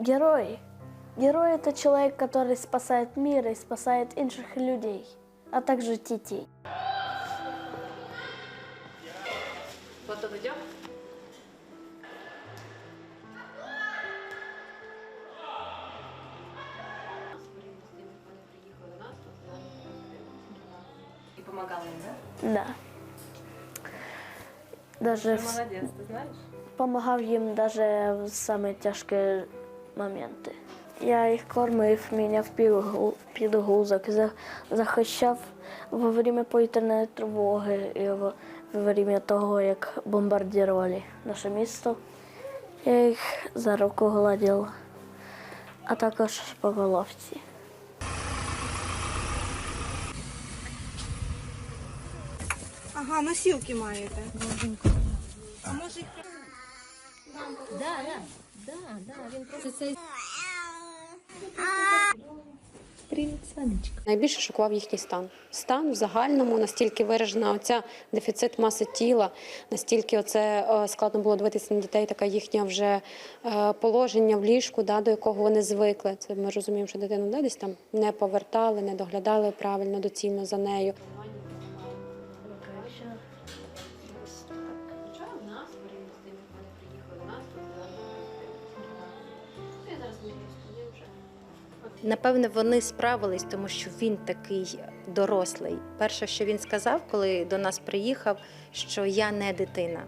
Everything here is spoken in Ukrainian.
Герой. Герой – это человек, который спасает мир и спасает інших людей, а также детей. Фото ведем? І помагали їм, так? Да. Даже Ти в- молодець, ти знаєш? помагав їм даже в самі тяжкі моменти. Я їх кормив, міняв підгу- підгузок, за- захищав во время повітряної тривоги і во время того, як бомбардували наше місто. Я їх за руку гладив, а також по головці. Ага, носілки маєте. А може їх Найбільше шокував їхній стан. Стан в загальному настільки виражена оця дефіцит маси тіла, настільки оце е, складно було дивитися на дітей, така їхня вже е, положення в ліжку, да, до якого вони звикли. Це ми розуміємо, що дитину да, десь там не повертали, не доглядали правильно, доцільно за нею. Напевне, вони справились, тому що він такий дорослий. Перше, що він сказав, коли до нас приїхав, що я не дитина.